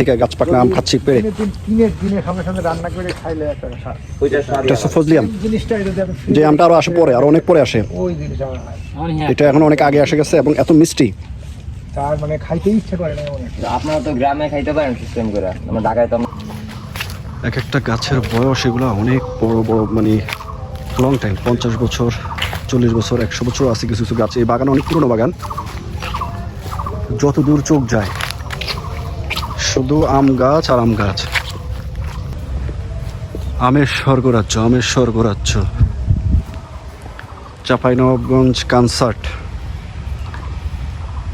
থেকে গাছ পাকনা আম খাচ্ছি পেরে দিনের দিনে রান্না করে খাইলে এটা আম যে আমটা আরও আসে পরে আর অনেক পরে আসে। হয়। এটা এখন অনেক আগে এসে গেছে এবং এত মিষ্টি। তার মানে খাইতে ইচ্ছে করে না আপনারা তো গ্রামে খাইতে পারেন সিস্টেম করে। আমরা ঢাকায় তো এক একটা গাছের বয়স এগুলো অনেক বড় বড় মানে লং টাইম পঞ্চাশ বছর চল্লিশ বছর একশো বছর আছে কিছু কিছু গাছ। এই বাগান অনেক পুরনো বাগান। যত দূর চোখ যায় শুধু আম গাছ আর আম গাছ। আমের স্বর্গরাজ্য আমের স্বর্গরাজ্য। চাঁপাইনবাবগঞ্জ কনসার্ট।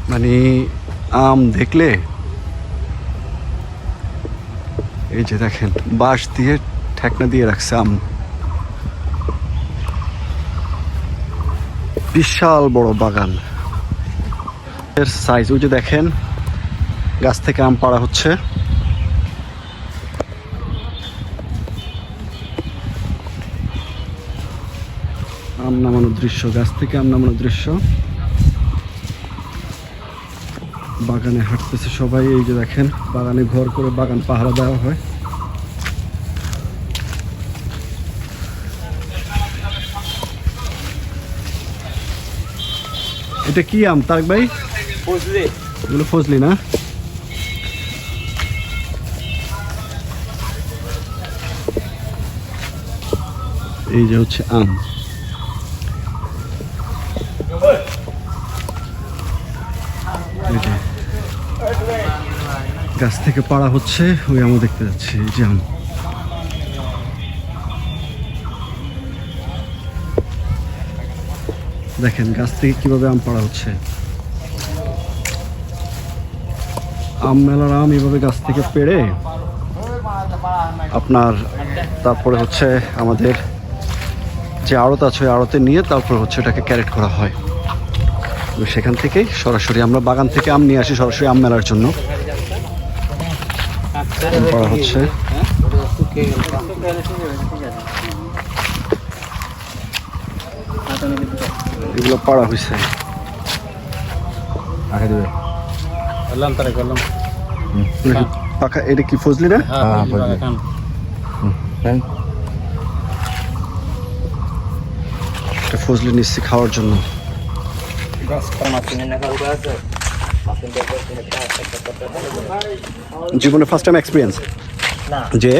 মানে আম দেখলে এই যে দেখেন, বাঁশ দিয়ে ঠেকনা দিয়ে রাখছে আম। বিশাল বড় বাগান। এর সাইজ ওই যে দেখেন গাছ থেকে আম পাড়া হচ্ছে। আম নামানোর দৃশ্য গাছ থেকে আম নামানোর দৃশ্য। বাগানে হাঁটতেছে সবাই এই যে দেখেন বাগানে ঘর করে বাগান পাহারা দেওয়া হয়। এটা কি আম তারেক ভাই? এগুলো ফজলি না? এই যে হচ্ছে আম। গাছ থেকে পাড়া হচ্ছে, ওই আমও দেখতে যাচ্ছে, এই যে আম। দেখেন, গাছ থেকে কীভাবে আম পাড়া হচ্ছে। আম মেলার আম এভাবে গাছ থেকে পেড়ে আপনার, তারপরে হচ্ছে আমাদের যে আড়ত আছে ওই আড়তে নিয়ে তারপর হচ্ছে এটাকে ক্যারেট করা হয়। তো সেখান থেকেই সরাসরি আমরা বাগান থেকে আম নিয়ে আসি সরাসরি আম মেলার জন্য। করা হচ্ছে এগুলো পাড়া হয়েছে আগে দেবে। করলাম তারা করলাম। পাকা এটা কি ফজলি না? হ্যাঁ। এখন এটা ফজলি নিচ্ছি খাওয়ার জন্য। জীবনে ফার্স্ট টাইম এক্সপিরিয়েন্স যে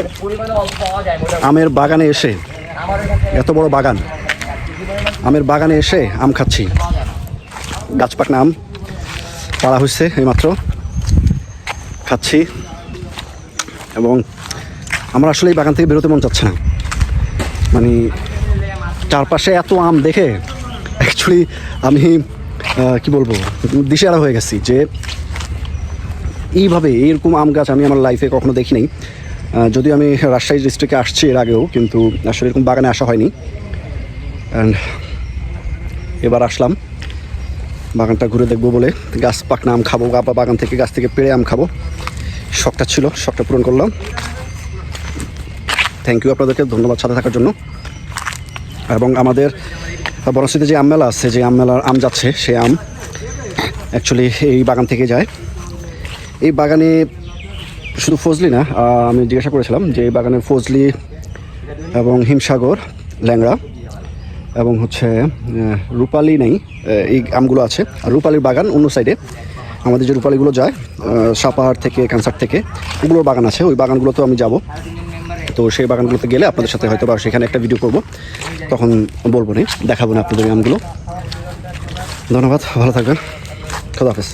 আমের বাগানে এসে এত বড় বাগান আমের বাগানে এসে আম খাচ্ছি। গাছ পাকনা আম পাড়া হচ্ছে এইমাত্র। খাচ্ছি। এবং আমার আসলে এই বাগান থেকে বেরোতে মন চাচ্ছে না। মানে চারপাশে এত আম দেখে অ্যাকচুয়ালি আমি কি বলব, দিশেহারা হয়ে গেছি যে এইভাবে এরকম আম গাছ আমি আমার লাইফে কখনো দেখি নাই। যদিও আমি রাজশাহী ডিস্ট্রিক্টে আসছি এর আগেও, কিন্তু আসলে এরকম বাগানে আসা হয়নি। অ্যান্ড এবার আসলাম। বাগানটা ঘুরে দেখব বলে গাছ পাকনা আম খাব বা বাগান থেকে গাছ থেকে পেড়ে আম খাব। শখটা ছিল, শখটা পূরণ করলাম। থ্যাংক ইউ আপনাদেরকে, ধন্যবাদ সাথে থাকার জন্য। এবং আমাদের বনশ্রীতে যে আম মেলা আছে, যে আম মেলার আম যাচ্ছে, সে আম অ্যাকচুয়ালি এই বাগান থেকে যায়। এই বাগানে শুধু ফজলি না আমি জিজ্ঞাসা করেছিলাম যে এই বাগানে ফজলি এবং হিমসাগর, ল্যাংড়া এবং হচ্ছে রূপালি নেই এই আমগুলো আছে। আর রূপালির বাগান অন্য সাইডে আমাদের যে রূপালিগুলো যায় সাপাহার থেকে ক্যান্সার থেকে, ওগুলোর বাগান আছে। ওই বাগানগুলোতেও আমি যাব। তো সেই বাগানগুলোতে গেলে আপনাদের সাথে হয়তো বা সেখানে একটা ভিডিও করব। তখন বলব না দেখাবো না আপনাদের আমগুলো ধন্যবাদ, ভালো থাকবেন। খোদা হাফেজ।